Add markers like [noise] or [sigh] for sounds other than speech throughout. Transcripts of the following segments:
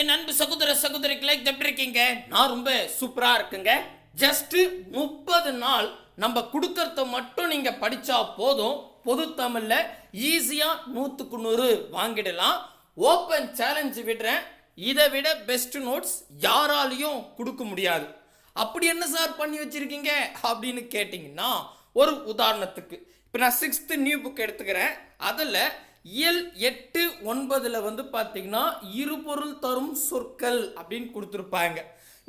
என் அன்பு சகோதர சகோதரிகளை எப்படி இருக்கீங்க. நான் ரொம்ப சூப்பரா இருக்குங்க. ஜஸ்ட் முப்பது நாள் நம்ம கொடுக்கறத மட்டும் நீங்க படிச்சா போதும். பொது தமிழ்ல ஈஸியா நூத்துக்கு நூறு வாங்கிடலாம். ஓப்பன் சேலஞ்ச் விடுறேன். இதை விட பெஸ்ட் நோட்ஸ் யாராலையும் கொடுக்க முடியாது. அப்படி என்ன சார் பண்ணி வச்சிருக்கீங்க? அப்படின்னு கேட்டிங்கன்னா ஒரு உதாரணத்துக்கு. இப்போ நான் சிக்ஸ்த்து நியூ புக் எடுத்துக்கிறேன். அதில் இயல் எட்டு ஒன்பதில் வந்து பார்த்தீங்கன்னா இருபொருள் தரும் சொற்கள் அப்படின்னு கொடுத்துருப்பாங்க.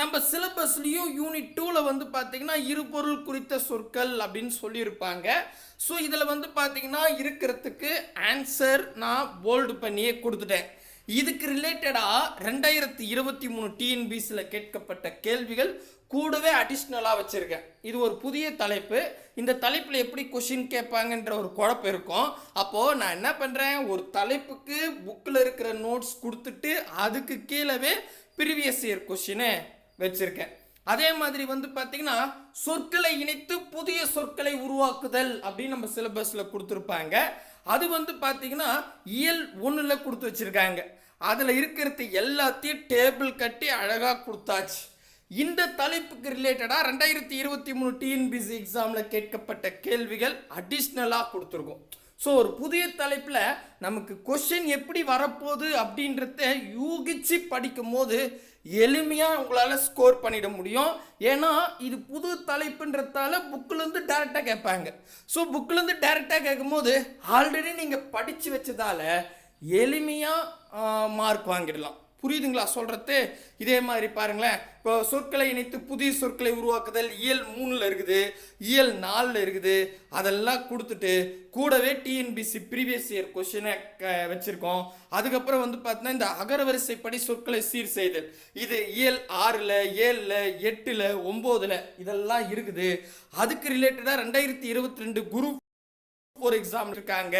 நம்ம சிலபஸ்லேயும் யூனிட் டூவில் வந்து பார்த்தீங்கன்னா இருபொருள் குறித்த சொற்கள் அப்படின்னு சொல்லியிருப்பாங்க. ஸோ இதில் வந்து பார்த்தீங்கன்னா இருக்கிறதுக்கு ஆன்சர் நான் போல்டு பண்ணியே கொடுத்துட்டேன். இதுக்கு ரிலேட்டடாக ரெண்டாயிரத்தி இருபத்தி மூணு டிஎன்பிசியில் கேட்கப்பட்ட கேள்விகள் கூடவே அடிஷ்னலாக வச்சுருக்கேன். இது ஒரு புதிய தலைப்பு. இந்த தலைப்பில் எப்படி கொஷின் கேட்பாங்கன்ற ஒரு குழப்பம் இருக்கும். அப்போது நான் என்ன பண்ணுறேன் ஒரு தலைப்புக்கு புக்கில் இருக்கிற நோட்ஸ் கொடுத்துட்டு அதுக்கு கீழவே ப்ரீவியஸ் இயர் கொஷினு வச்சுருக்கேன். அதே மாதிரி வந்து பார்த்தீங்கன்னா சொற்களை இணைத்து புதிய சொற்களை உருவாக்குதல் அப்படின்னு நம்ம சிலபஸில் கொடுத்துருப்பாங்க. அது வந்து பார்த்தீங்கன்னா இயல் ஒன்றில் கொடுத்து வச்சுருக்காங்க. அதில் இருக்கிறது எல்லாத்தையும் டேபிள் கட்டி அழகாக கொடுத்தாச்சு. இந்த தலைப்புக்கு ரிலேட்டடாக ரெண்டாயிரத்தி இருபத்தி மூணு டிஎன்பிசி எக்ஸாமில் கேட்கப்பட்ட கேள்விகள் அடிஷ்னலாக கொடுத்துருக்கோம். ஸோ ஒரு புதிய தலைப்பில் நமக்கு கொஷின் எப்படி வரப்போகுது அப்படின்றத யூகிச்சு படிக்கும் போது எளிமையாக உங்களால் ஸ்கோர் பண்ணிட முடியும். ஏன்னா இது புது தலைப்புன்றதால புக்கிலேருந்து டேரெக்டாக கேட்பாங்க. ஸோ புக்கிலேருந்து டேரெக்டாக கேட்கும்போது ஆல்ரெடி நீங்கள் படித்து வச்சதால எளிமையாக மார்க் வாங்கிடலாம். புரியுதுங்களா சொல்கிறது இதே மாதிரி பாருங்களேன். இப்போ சொற்களை இணைத்து புதிய சொற்களை உருவாக்குதல் இயல் மூணில் இருக்குது. இயல் நாலில் இருக்குது. அதெல்லாம் கொடுத்துட்டு கூடவே டிஎன்பிசி ப்ரீவியஸ் இயர் கொஷினை வச்சுருக்கோம். அதுக்கப்புறம் வந்து பார்த்தீங்கன்னா இந்த அகரவரிசைப்படி சொற்களை சீர் செய்தல். இது இயல் ஆறில் ஏழில் எட்டில் ஒம்போதில் இதெல்லாம் இருக்குது. அதுக்கு ரிலேட்டடாக ரெண்டாயிரத்தி இருபத்தி ரெண்டு குரூப் ஃபோர் எக்ஸாம் இருக்காங்க.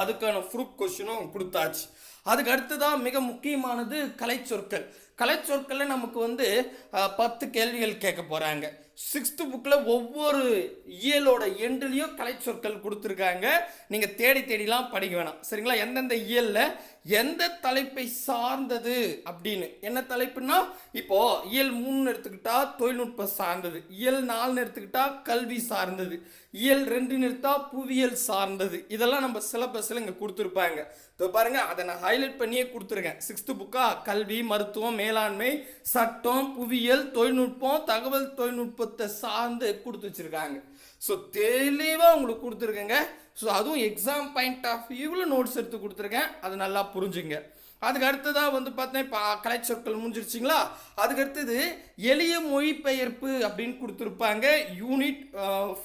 அதுக்கான ப்ரூஃப் கொஷினும் கொடுத்தாச்சு. அதுக்கு அடுத்ததான் மிக முக்கியமானது கலைச்சொற்கள். கலைச்சொற்களில் நமக்கு வந்து பத்து கேள்விகள் கேட்க போகிறாங்க சிக்ஸ்த்து புக்கில் ஒவ்வொரு இயலோட எண்டுலேயும் கலைச்சொற்கள் கொடுத்துருக்காங்க. நீங்கள் தேடி தேடிலாம் படிக்க வேணாம். சரிங்களா? எந்தெந்த இயலில் எந்த தலைப்பை சார்ந்தது அப்படின்னு. என்ன தலைப்புன்னா இப்போது இயல் மூணுன்னு எடுத்துக்கிட்டா தொழில்நுட்பம் சார்ந்தது. இயல் நாலுன்னு எடுத்துக்கிட்டா கல்வி சார்ந்தது. இயல் ரெண்டுன்னு எடுத்தால் புவியியல் சார்ந்தது. இதெல்லாம் நம்ம சிலபஸில் இங்கே கொடுத்துருப்பாங்க. இப்போ பாருங்க அதை நான் ஹைலைட் பண்ணியே கொடுத்துருக்கேன். சிக்ஸ்த்து புக்கா கல்வி மருத்துவம் மேலாண்மை சட்டம் புவியியல் தொழில்நுட்பம் தகவல் தொழில்நுட்பத்தை சார்ந்து கொடுத்து வச்சுருக்காங்க. ஸோ தெளிவாக உங்களுக்கு கொடுத்துருக்கேங்க. ஸோ அதுவும் எக்ஸாம் பாயிண்ட் ஆஃப் வியூவில் நோட்ஸ் எடுத்து கொடுத்துருக்கேன். அது நல்லா புரிஞ்சுங்க. அதுக்கு அடுத்ததாக வந்து பார்த்தீங்கன்னா இப்போ கலைச்சொற்கள் முடிஞ்சிருச்சிங்களா? அதுக்கு அடுத்தது எளிய மொழிபெயர்ப்பு அப்படின்னு கொடுத்துருப்பாங்க யூனிட்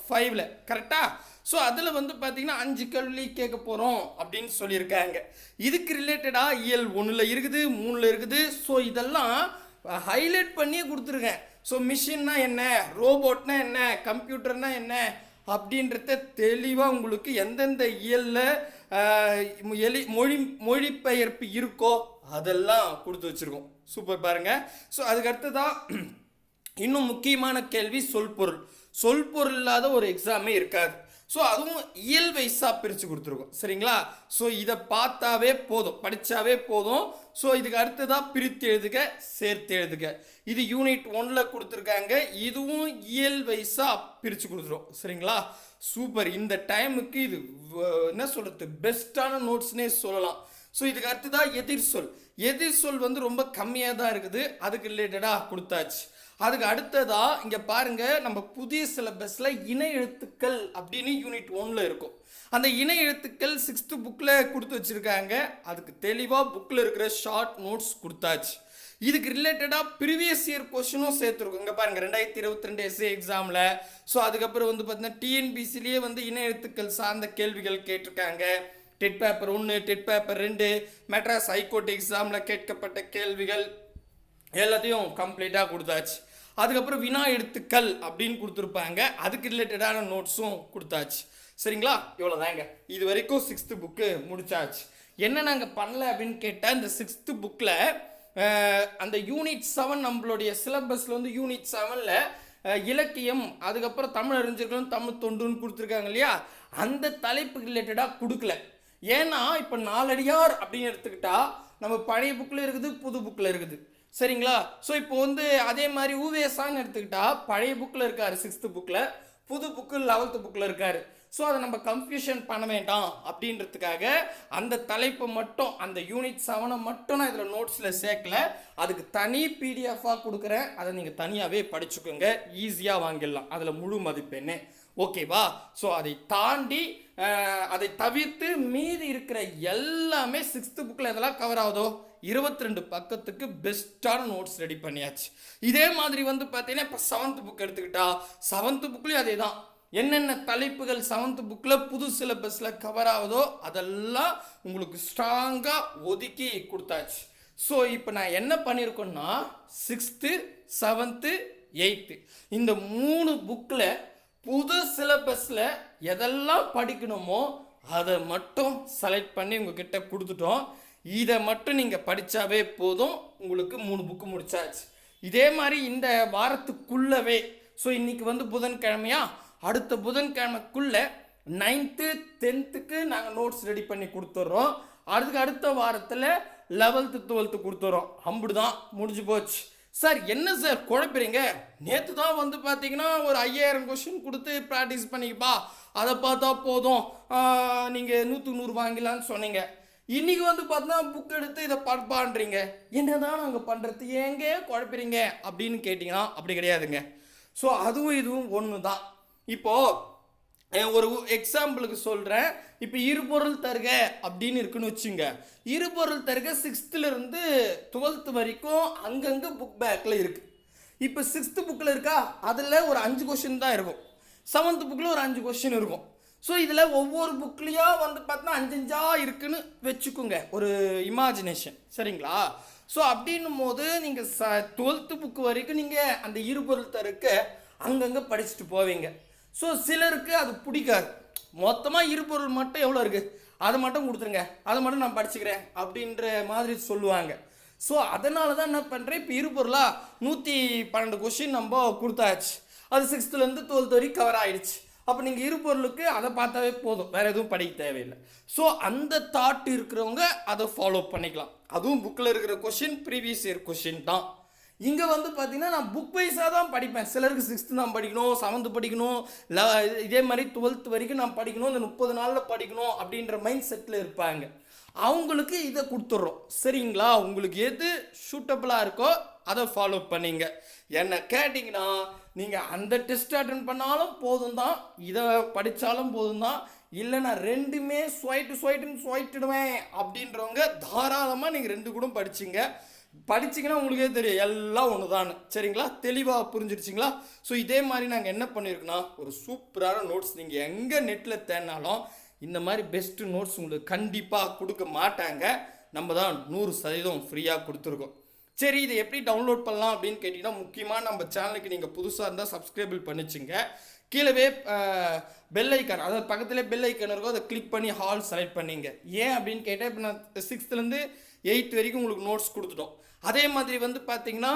ஃபைவ்ல கரெக்டாக ஸோ அதில் வந்து பார்த்தீங்கன்னா அஞ்சு கேள்வி கேட்க போகிறோம் அப்படின்னு சொல்லியிருக்காங்க. இதுக்கு ரிலேட்டடாக இயல் ஒன்றில் இருக்குது மூணில் இருக்குது. ஸோ இதெல்லாம் ஹைலைட் பண்ணியே கொடுத்துருக்கேன். ஸோ மிஷின்னா என்ன? ரோபோட்னா என்ன? கம்ப்யூட்டர்னா என்ன? அப்படின்றத தெளிவாக உங்களுக்கு எந்தெந்த இயலில் எலி மொழி மொழிபெயர்ப்பு இருக்கோ அதெல்லாம் கொடுத்து வச்சுருக்கோம். சூப்பர் பாருங்கள் ஸோ அதுக்கடுத்து தான் [clears throat] இன்னும் முக்கியமான கேள்வி சொல்பொருள். சொல்பொருள் இல்லாத ஒரு எக்ஸாமே இருக்காது. ஸோ அதுவும் இயல் வைஸாக பிரித்து கொடுத்துருக்கோம். சரிங்களா? ஸோ இதை பார்த்தாவே போதும். படித்தாவே போதும். ஸோ இதுக்கு அடுத்ததாக பிரித்து எழுதுக சேர்த்து எழுதுக. இது யூனிட் ஒன்னில் கொடுத்துருக்காங்க. இதுவும் இயல் வைஸாக பிரித்து கொடுத்துரும். சரிங்களா? சூப்பர் இந்த டைமுக்கு இது வ- என்ன சொல்கிறது பெஸ்ட்டான நோட்ஸ்னே சொல்லலாம். ஸோ இதுக்கு அடுத்ததாக எதிர் சொல். எதிர் சொல் வந்து ரொம்ப கம்மியாக தான் இருக்குது. அதுக்கு ரிலேட்டடாக கொடுத்தாச்சு. அதுக்கு அடுத்ததாக இங்கே பாருங்க நம்ம புதிய சிலபஸில் இணை எழுத்துக்கள் அப்படின்னு யூனிட் ஒன்ல இருக்கும். அந்த இணை எழுத்துக்கள் சிக்ஸ்த்து புக்கில் கொடுத்து வச்சுருக்காங்க. அதுக்கு தெளிவாக புக்கில் இருக்கிற ஷார்ட் நோட்ஸ் கொடுத்தாச்சு. இதுக்கு ரிலேட்டடாக ப்ரீவியஸ் இயர் கொஷினும் சேர்த்துருக்கோம். இங்கே பாருங்கள் ரெண்டாயிரத்தி இருபத்தி ரெண்டு எஸ்ஏ எக்ஸாமில் ஸோ அதுக்கப்புறம் வந்து பார்த்தீங்கன்னா டிஎன்பிசிலேயே வந்து இணை எழுத்துக்கள் சார்ந்த கேள்விகள் கேட்டிருக்காங்க. டெட் பேப்பர் ஒன்று டெட் பேப்பர் ரெண்டு மெட்ராஸ் ஹைகோர்ட் எக்ஸாமில் கேட்கப்பட்ட கேள்விகள் எல்லாத்தையும் கம்ப்ளீட்டாக கொடுத்தாச்சு. அதுக்கப்புறம் வினா எழுத்துக்கள் அப்படின்னு கொடுத்துருப்பாங்க. அதுக்கு ரிலேட்டடான நோட்ஸும் கொடுத்தாச்சு. சரிங்களா? இவ்வளோதாங்க இது வரைக்கும் சிக்ஸ்த்து புக்கு முடிச்சாச்சு. என்ன நாங்கள் பண்ணல அப்படின்னு கேட்டால் இந்த சிக்ஸ்த்து புக்கில் அந்த யூனிட் செவன் நம்மளுடைய சிலபஸில் வந்து யூனிட் செவனில் இலக்கியம் அதுக்கப்புறம் தமிழ் அறிஞர்களும் தமிழ் தொண்டுன்னு கொடுத்துருக்காங்க இல்லையா? அந்த தலைப்பு ரிலேட்டடாக கொடுக்கல. ஏன்னா இப்போ நாலடியார் அப்படின்னு எடுத்துக்கிட்டா நம்ம பழைய புக்கில் இருக்குது புது புக்கில் இருக்குது. சரிங்களா? ஸோ இப்போ வந்து அதே மாதிரி ஊவேசான்னு எடுத்துக்கிட்டா பழைய புக்கில் இருக்காரு சிக்ஸ்த்து புக்கில். புது புக்கு லெவல்த்து புக்கில் இருக்காரு. ஸோ அதை நம்ம கன்ஃபியூஷன் பண்ண வேண்டாம் அப்படின்றதுக்காக அந்த தலைப்பை மட்டும் அந்த யூனிட் செவனை மட்டும் நான் இதில் நோட்ஸில் சேர்க்கல. அதுக்கு தனி பிடிஎஃபாக கொடுக்குறேன். அதை நீங்கள் தனியாகவே படிச்சுக்கோங்க. ஈஸியாக வாங்கிடலாம். அதில் முழு மதிப்பெண்ணு. ஓகேவா ஸோ அதை தாண்டி அதை தவிர்த்து மீதி இருக்கிற எல்லாமே சிக்ஸ்த்து புக்கில் எதெல்லாம் கவர் ஆகுதோ? இருபத்தி ரெண்டு பக்கத்துக்கு பெஸ்ட்டான நோட்ஸ் ரெடி பண்ணியாச்சு. இதே மாதிரி வந்து பார்த்தீங்கன்னா இப்போ செவன்த் புக் எடுத்துக்கிட்டா செவன்த் புக்லேயும் அதே தான் என்னென்ன தலைப்புகள் செவன்த் புக்கில் புது சிலபஸில் கவர் ஆகுதோ அதெல்லாம் உங்களுக்கு ஸ்ட்ராங்காக ஒதுக்கி கொடுத்தாச்சு. ஸோ இப்போ நான் என்ன பண்ணியிருக்கோன்னா சிக்ஸ்த்து செவன்த்து எயித்து இந்த மூணு புக்கில் புது சிலபஸில் எதெல்லாம் படிக்கணுமோ அதை மட்டும் செலக்ட் பண்ணி உங்ககிட்ட கொடுத்துட்டோம். இதை மட்டும் நீங்கள் படித்தாவே போதும். உங்களுக்கு மூணு புக்கு முடிச்சாச்சு. இதே மாதிரி இந்த வாரத்துக்குள்ளவே ஸோ இன்றைக்கி வந்து புதன்கிழமையா? அடுத்த புதன்கிழமைக்குள்ளே நைன்த்து டென்த்துக்கு நாங்கள் நோட்ஸ் ரெடி பண்ணி கொடுத்துட்றோம் அதுக்கு அடுத்த வாரத்தில் லெவல்த்து டுவெல்த்து கொடுத்துட்றோம் அப்படி தான் முடிஞ்சு போச்சு. சார் என்ன சார் குழப்பிறீங்க? நேற்று தான் வந்து பார்த்தீங்கன்னா ஒரு ஐயாயிரம் கொஷின் கொடுத்து ப்ராக்டிஸ் பண்ணிக்கப்பா அதை பார்த்தா போதும். நீங்கள் நூற்று நூறு வாங்கிலான்னு சொன்னீங்க. இன்றைக்கி வந்து பார்த்தீங்கன்னா புக் எடுத்து இதை படிப்பான்றீங்க என்னதான் நாங்கள் பண்ணுறது ஏங்க குழப்பிறீங்க? அப்படின்னு கேட்டிங்கன்னா அப்படி கிடையாதுங்க. ஸோ அதுவும் இதுவும் ஒன்று தான் இப்போது ஒரு எக்ஸாம்பிளுக்கு சொல்கிறேன் இப்போ இருபொருள் தருக அப்படின்னு இருக்குன்னு வச்சுங்க. இருபொருள் தருக சிக்ஸ்த்துலேருந்து டுவெல்த்து வரைக்கும் அங்கங்கே புக் பேக்கில் இருக்குது இப்போ சிக்ஸ்த்து புக்கில் இருக்கா? அதில் ஒரு அஞ்சு கொஷின் தான் இருக்கும். செவன்த் புக்கில் ஒரு அஞ்சு கொஷின் இருக்கும். ஸோ இதில் ஒவ்வொரு புக்லேயும் வந்து பார்த்தா அஞ்சஞ்சா இருக்குன்னு வச்சுக்கோங்க. ஒரு இமேஜினேஷன் சரிங்களா? ஸோ அப்படின்னும் போது நீங்கள் ச டுவெல்த்து புக்கு வரைக்கும் நீங்கள் அந்த இருபொருள் தருக்க அங்கங்கே படிச்சுட்டு போவீங்க. ஸோ சிலருக்கு அது பிடிக்காது. மொத்தமாக இருபொருள் மட்டும் எவ்வளோ இருக்குது அதை மட்டும் கொடுத்துருங்க. அதை மட்டும் நான் படிச்சுக்கிறேன் அப்படின்ற மாதிரி சொல்லுவாங்க. ஸோ அதனால தான் என்ன பண்ணுறேன் இப்போ இருபொருளா நூற்றி பன்னெண்டு கொஷின் நம்ம கொடுத்தாச்சு. அது சிக்ஸ்த்துலேருந்து டுவெல்த் வரைக்கும் கவர் ஆகிடுச்சு அப்போ நீங்கள் இருபொருளுக்கு அதை பார்த்தாவே போதும். வேறு எதுவும் படிக்க தேவையில்லை. ஸோ அந்த தாட் இருக்கிறவங்க அதை ஃபாலோ பண்ணிக்கலாம். அதுவும் புக்கில் இருக்கிற கொஷின் ப்ரீவியஸ் இயர் கொஷின் தான். இங்கே வந்து பார்த்தீங்கன்னா நான் புக் வைஸாக தான் படிப்பேன். சிலருக்கு சிக்ஸ்த்து நான் படிக்கணும் செவன்த்து படிக்கணும் ல இதே மாதிரி டுவெல்த் வரைக்கும் நான் படிக்கணும் இந்த முப்பது நாளில் படிக்கணும் அப்படின்ற மைண்ட் செட்டில் இருப்பாங்க. அவங்களுக்கு இதை கொடுத்துட்றோம் சரிங்களா? உங்களுக்கு எது சூட்டபிளாக இருக்கோ அதை ஃபாலோ பண்ணிங்க. என்ன கேட்டிங்கன்னா நீங்கள் அந்த டெஸ்ட் அட்டன் பண்ணாலும் போதும் தான் இதை படித்தாலும் போதும் தான் இல்லை நான் ரெண்டுமே ஸ்வைட்டு ஸ்வைட்டுன்னு ஸ்வைட்டுடுவேன் அப்படின்றவங்க தாராளமாக நீங்கள் ரெண்டு கூட படிச்சிங்க. படிச்சிங்கன்னா உங்களுக்கே தெரியும். எல்லாம் ஒன்று தான் சரிங்களா? தெளிவாக புரிஞ்சிருச்சிங்களா? ஸோ இதே மாதிரி நாங்கள் என்ன பண்ணியிருக்கோன்னா ஒரு சூப்பரான நோட்ஸ் நீங்கள் எங்கே நெட்டில் தேடினாலும் இந்த மாதிரி பெஸ்ட்டு நோட்ஸ் உங்களுக்கு கண்டிப்பாக கொடுக்க மாட்டாங்க. நம்ம தான் நூறு சதவீதம் ஃப்ரீயாக கொடுத்துருக்கோம். சரி இதை எப்படி டவுன்லோட் பண்ணலாம் அப்படின்னு கேட்டிங்கன்னா முக்கியமாக நம்ம சேனலுக்கு நீங்கள் புதுசாக இருந்தால் சப்ஸ்கிரைபிள் பண்ணிச்சுங்க. கீழவே பெல் ஐக்கான் அதாவது பக்கத்துலேயே பெல் ஐக்கான் இருக்கும் அதை கிளிக் பண்ணி ஹால் செலக்ட் பண்ணிங்க. ஏன் அப்படின்னு கேட்டால் இப்போ நான் சிக்ஸ்த்துலேருந்து எயித் வரைக்கும் உங்களுக்கு நோட்ஸ் கொடுத்துட்டோம். அதே மாதிரி வந்து பார்த்தீங்கன்னா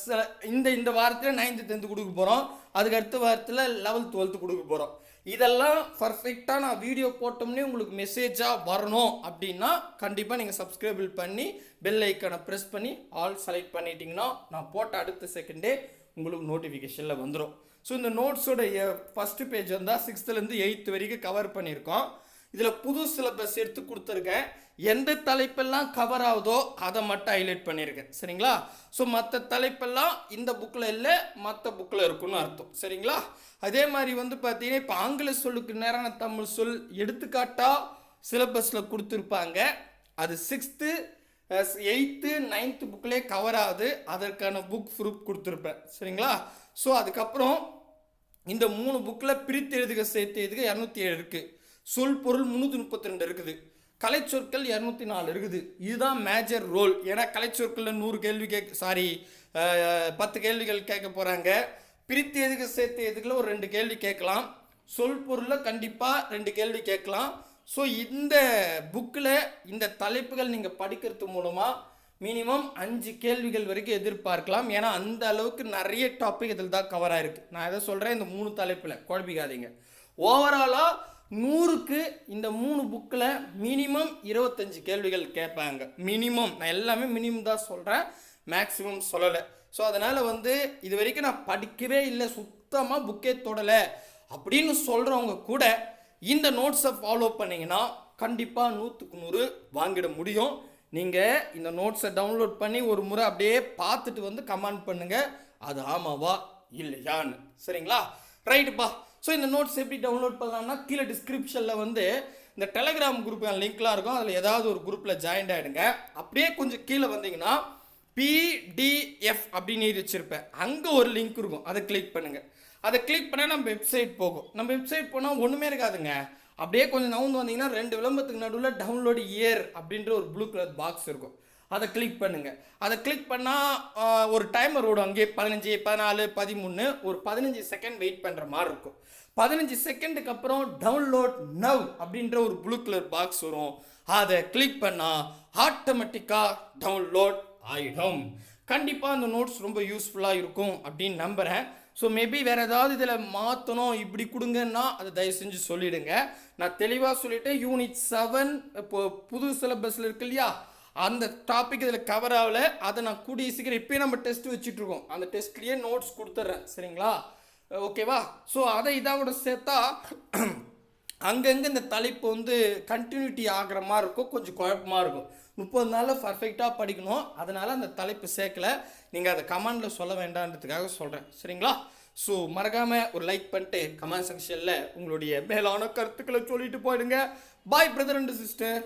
சில- இந்த இந்த வாரத்தில் நைன்த்து டென்த்து கொடுக்க போகிறோம் அதுக்கு அடுத்த வாரத்தில் லெவல்த் டுவெல்த்து கொடுக்க போகிறோம் இதெல்லாம் பர்ஃபெக்டாக நான் வீடியோ போட்டோம்னே உங்களுக்கு மெசேஜாக வரணும் அப்படின்னா கண்டிப்பாக நீங்கள் சப்ஸ்கிரைபிள் பண்ணி பெல் ஐக்கனை ப்ரெஸ் பண்ணி ஆல் செலக்ட் பண்ணிட்டீங்கன்னா நான் போட்ட அடுத்த செகண்டே உங்களுக்கு நோட்டிஃபிகேஷனில் வந்துடும் ஸோ இந்த நோட்ஸோடைய ஃபஸ்ட்டு பேஜ் வந்தால் சிக்ஸ்த்துலேருந்து எயித்து வரைக்கும் கவர் பண்ணியிருக்கோம். இதில் புது சிலபஸ் எடுத்து கொடுத்துருக்கேன். எந்த தலைப்பெல்லாம் கவர் ஆகுதோ அதை மட்டும் ஹைலைட் பண்ணியிருக்கேன். சரிங்களா? ஸோ மற்ற தலைப்பெல்லாம் இந்த புக்கில் இல்லை மற்ற புக்கில் இருக்குன்னு அர்த்தம். சரிங்களா? அதே மாதிரி வந்து பார்த்தீங்கன்னா இப்போ ஆங்கில சொல்லுக்கு நேரான தமிழ் சொல் எடுத்துக்காட்டாக சிலபஸில் கொடுத்துருப்பாங்க. அது சிக்ஸ்த்து எயித்து நைன்த்து புக்லேயே கவர் ஆகுது. அதற்கான புக் ப்ரூஃப் கொடுத்துருப்பேன். சரிங்களா? ஸோ அதுக்கப்புறம் இந்த மூணு புக்கில் பிரித்து எழுதுக சேர்த்து எழுதுக இரநூத்தி ஏழு இருக்குது சொல் பொருள் முந்நூற்றி முப்பத்தி ரெண்டு இருக்குது. கலைச்சொற்கள் இரநூத்தி நாலு இருக்குது. இதுதான் மேஜர் ரோல் ஏன்னா கலைச்சொற்களில் நூறு கேள்வி கேட்க சாரி பத்து கேள்விகள் கேட்க போகிறாங்க பிரித்து எதுக்கு சேர்த்து எதுக்குள்ள ஒரு ரெண்டு கேள்வி கேட்கலாம். சொல் பொருளில் கண்டிப்பாக ரெண்டு கேள்வி கேட்கலாம். ஸோ இந்த புக்கில் இந்த தலைப்புகள் நீங்கள் படிக்கிறது மூலமாக மினிமம் அஞ்சு கேள்விகள் வரைக்கும் எதிர்பார்க்கலாம். ஏன்னா அந்த அளவுக்கு நிறைய டாபிக் இதில் தான் கவர் ஆயிருக்கு. நான் எதை சொல்கிறேன் இந்த மூணு தலைப்பில் குழப்பிக்காதீங்க. ஓவராலாக நூறுக்கு இந்த மூணு புக்கில் மினிமம் இருபத்தஞ்சு கேள்விகள் கேட்பாங்க. மினிமம் நான் எல்லாமே மினிமம் தான் சொல்கிறேன் மேக்ஸிமம் சொல்லலை. ஸோ அதனால் வந்து இது வரைக்கும் நான் படிக்கவே இல்லை. சுத்தமாக புக்கே தொடலை. அப்படின்னு சொல்கிறவங்க கூட இந்த நோட்ஸை ஃபாலோ பண்ணீங்கன்னா கண்டிப்பாக நூற்றுக்கு நூறு வாங்கிட முடியும். நீங்கள் இந்த நோட்ஸை டவுன்லோட் பண்ணி ஒரு முறை அப்படியே பார்த்துட்டு வந்து கமெண்ட் பண்ணுங்கள் அது ஆமாவா இல்லையான்னு. சரிங்களா? ரைட்டுப்பா ஸோ இந்த நோட்ஸ் எப்படி டவுன்லோட் பண்ணலாம்னா கீழே டிஸ்கிரிப்ஷனில் வந்து இந்த டெலகிராம் குரூப் லிங்க்லாம் இருக்கும். அதில் ஏதாவது ஒரு குரூப்பில் ஜாயின் ஆகிடுங்க அப்படியே கொஞ்சம் கீழே வந்தீங்கன்னா பிடிஎஃப் அப்படின்னு வச்சுருப்பேன். அங்கே ஒரு லிங்க் இருக்கும். அதை கிளிக் பண்ணுங்கள் அதை கிளிக் பண்ணால் நம்ம வெப்சைட் போகும். நம்ம வெப்சைட் போனால் ஒன்றுமே இருக்காதுங்க. அப்படியே கொஞ்சம் நவுந்து வந்தீங்கன்னா ரெண்டு விளம்பரத்துக்கு நடுவில் டவுன்லோடு இயர் அப்படின்ற ஒரு ப்ளூ கலர் பாக்ஸ் இருக்கும். அதை கிளிக் பண்ணுங்கள் அதை கிளிக் பண்ணால் ஒரு டைமர் ஓடும் அங்கேயே பதினஞ்சு பதினாலு பதிமூணு ஒரு பதினஞ்சு செகண்ட் வெயிட் பண்ணுற மாதிரி இருக்கும். பதினஞ்சு செகண்டுக்கு அப்புறம் டவுன்லோட் நவ் அப்படின்ற ஒரு ப்ளூ கலர் பாக்ஸ் வரும். அதை கிளிக் பண்ணால் ஆட்டோமேட்டிக்காக டவுன்லோட் ஆகிடும் கண்டிப்பாக அந்த நோட்ஸ் ரொம்ப யூஸ்ஃபுல்லாக இருக்கும் அப்படின்னு நம்புகிறேன் ஸோ மேபி வேறு ஏதாவது இதில் மாற்றணும் இப்படி கொடுங்கன்னா அதை தயவு செஞ்சு சொல்லிவிடுங்க நான் தெளிவாக சொல்லிவிட்டேன் யூனிட் செவன் இப்போ புது சிலபஸில் இருக்கு இல்லையா? அந்த டாபிக் இதில் கவர் ஆகல. அதை நான் கூடிய சீக்கிரம் இப்போயே நம்ம டெஸ்ட் வச்சுட்ருக்கோம் அந்த டெஸ்ட்லேயே நோட்ஸ் கொடுத்துட்றேன் சரிங்களா? ஓகேவா ஸோ அதை இதோட சேர்த்தா அங்கங்கே இந்த தலைப்பு வந்து கண்டினியூட்டி ஆகிற மாதிரி இருக்கும். கொஞ்சம் குழப்பமாக இருக்கும். முப்பது நாளில் பர்ஃபெக்டாக படிக்கணும். அதனால் அந்த தலைப்பு சேர்க்கல. நீங்கள் அதை கமெண்டில் சொல்ல வேண்டான்றதுக்காக சொல்கிறேன் சரிங்களா? ஸோ மறக்காமல் ஒரு லைக் பண்ணிட்டு கமெண்ட் செக்ஷனில் உங்களுடைய மேலான கருத்துக்களை சொல்லிட்டு போயிடுங்க. பாய் பிரதர் அண்ட் சிஸ்டர்